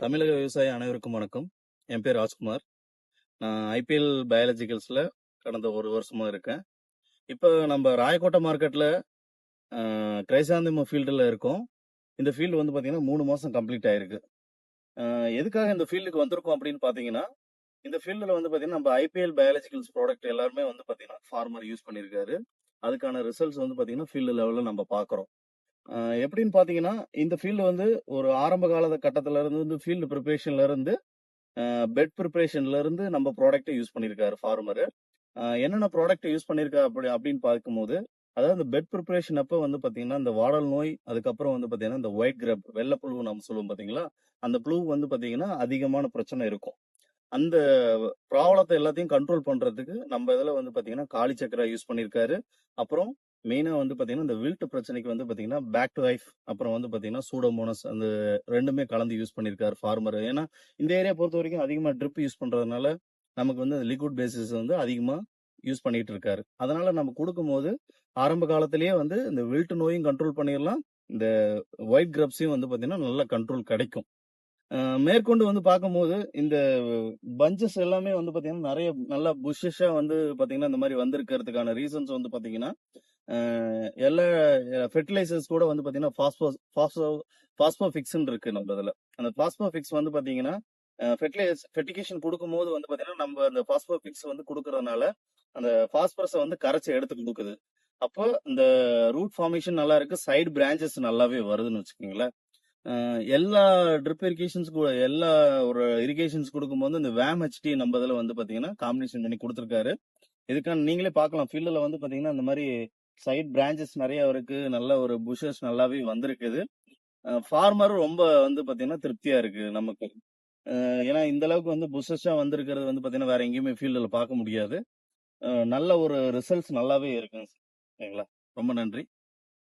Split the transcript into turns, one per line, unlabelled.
தமிழக விவசாய அனைவருக்கும் வணக்கம். என் பேர் ராஜ்குமார். நான் ஐபிஎல் பயாலஜிக்கல்ஸில் கடந்த ஒரு வருஷமாக இருக்கேன். இப்போ நம்ம ராயக்கோட்டை மார்க்கெட்டில் கிரைசாந்திம ஃபீல்டில் இருக்கோம். இந்த ஃபீல்டு வந்து பார்த்தீங்கன்னா மூணு மாதம் கம்ப்ளீட் ஆயிருக்கு. எதுக்காக இந்த ஃபீல்டுக்கு வந்திருக்கோம் அப்படின்னு பார்த்தீங்கன்னா இந்த ஃபீல்டில் வந்து பார்த்தீங்கன்னா நம்ம ஐபிஎல் பயாலஜிக்கல்ஸ் ப்ராடக்ட் எல்லாருமே வந்து பார்த்தீங்கன்னா ஃபார்மர் யூஸ் பண்ணியிருக்காரு அதுக்கான ரிசல்ட்ஸ் வந்து பார்த்தீங்கன்னா ஃபீல்டு லெவலில் நம்ம பார்க்குறோம் எப்படின்னு பார்த்தீங்கன்னா இந்த ஃபீல்டு வந்து ஒரு ஆரம்ப கால கட்டத்தில் இருந்து வந்து ஃபீல்டு ப்ரிப்பரேஷன்லேருந்து பெட் ப்ரிப்பரேஷன்லேருந்து நம்ம ப்ராடக்ட்டை யூஸ் பண்ணியிருக்காரு ஃபார்மர் என்னென்ன ப்ராடக்ட் யூஸ் பண்ணியிருக்கா அப்படி அப்படின்னு பார்க்கும்போது அதாவது இந்த பெட் ப்ரிப்பரேஷன் அப்போ வந்து பார்த்தீங்கன்னா இந்த வாடல் நோய் அதுக்கப்புறம் வந்து பார்த்தீங்கன்னா இந்த ஒயிட் கிரப் வெள்ளை புழு நம்ம சொல்லுவோம் பார்த்தீங்களா அந்த புழு வந்து பார்த்தீங்கன்னா அதிகமான பிரச்சனை இருக்கும். அந்த ப்ராப்ளத்தை எல்லாத்தையும் கண்ட்ரோல் பண்றதுக்கு நம்ம இதில் வந்து பார்த்தீங்கன்னா காளி சக்கரை யூஸ் பண்ணியிருக்காரு அப்புறம் மெயினாக வந்து பார்த்தீங்கன்னா இந்த வில்ட் பிரச்சனைக்கு வந்து பார்த்தீங்கன்னா பேக் டு லைஃப் அப்புறம் வந்து பார்த்தீங்கன்னா சூடோமோனஸ் அந்த ரெண்டுமே கலந்து யூஸ் பண்ணியிருக்காரு ஃபார்மர் ஏன்னா இந்த ஏரியா பொறுத்த வரைக்கும் அதிகமாக ட்ரிப் யூஸ் பண்ணுறதுனால நமக்கு வந்து லிக்விட் பேசிஸ் வந்து அதிகமாக யூஸ் பண்ணிட்டு இருக்காரு. அதனால நம்ம கொடுக்கும்போது ஆரம்ப காலத்திலேயே வந்து இந்த வில்ட் நோயும் கண்ட்ரோல் பண்ணிடலாம் இந்த ஒயிட் கிரப்ஸையும் வந்து பார்த்தீங்கன்னா நல்ல கண்ட்ரோல் கிடைக்கும். மேற்கொண்டு வந்து பார்க்கும்போது இந்த பஞ்சஸ் எல்லாமே வந்து பாத்தீங்கன்னா நிறைய நல்லா புஷ்ஷா வந்து பாத்தீங்கன்னா இந்த மாதிரி வந்திருக்கிறதுக்கான ரீசன்ஸ் வந்து பாத்தீங்கன்னா எல்லா ஃபெர்டிலைசர்ஸ் கூட வந்து பாத்தீங்கன்னா ஃபாஸ்போ ஃபாஸ்போ ஃபாஸ்போஃபிக்ஸ்ன்னு இருக்கு நம்ம இதுல. அந்த ஃபாஸ்போஃபிக்ஸ் வந்து பாத்தீங்கன்னா ஃபெர்டிலைஸ் ஃபெர்டிகேஷன் கொடுக்கும்போது வந்து பாத்தீங்கன்னா நம்ம அந்த ஃபாஸ்போஃபிக்ஸ் வந்து கொடுக்கறதுனால அந்த ஃபாஸ்பரஸை வந்து கரைச்சி எடுத்து கொடுக்குது. அப்போ இந்த ரூட் ஃபார்மேஷன் நல்லா இருக்கு சைடு பிரான்ச்சஸ் நல்லாவே வருதுன்னு வச்சுக்கோங்களேன். எல்லா ட்ரிப் இரிகேஷன்ஸ் கூட எல்லா ஒரு இரிகேஷன்ஸ் கொடுக்கும்போது இந்த வேம் ஹெச்டி நம்ம இதில் வந்து பார்த்தீங்கன்னா காம்பினேஷன் பண்ணி கொடுத்துருக்காரு. இதுக்கான நீங்களே பார்க்கலாம். ஃபீல்டில் வந்து பார்த்தீங்கன்னா இந்த மாதிரி சைட் பிரான்ச்சஸ் நிறைய இருக்கு. நல்ல ஒரு புஷஸ் நல்லாவே வந்திருக்குது. ஃபார்மர் ரொம்ப வந்து பார்த்தீங்கன்னா திருப்தியாக இருக்கு நமக்கு. ஏன்னா இந்த அளவுக்கு வந்து புஷஸாக வந்திருக்கிறது வந்து பார்த்தீங்கன்னா வேற எங்கேயுமே ஃபீல்டில் பார்க்க முடியாது. நல்ல ஒரு ரிசல்ட்ஸ் நல்லாவே இருக்குங்க சரிங்களா? ரொம்ப நன்றி.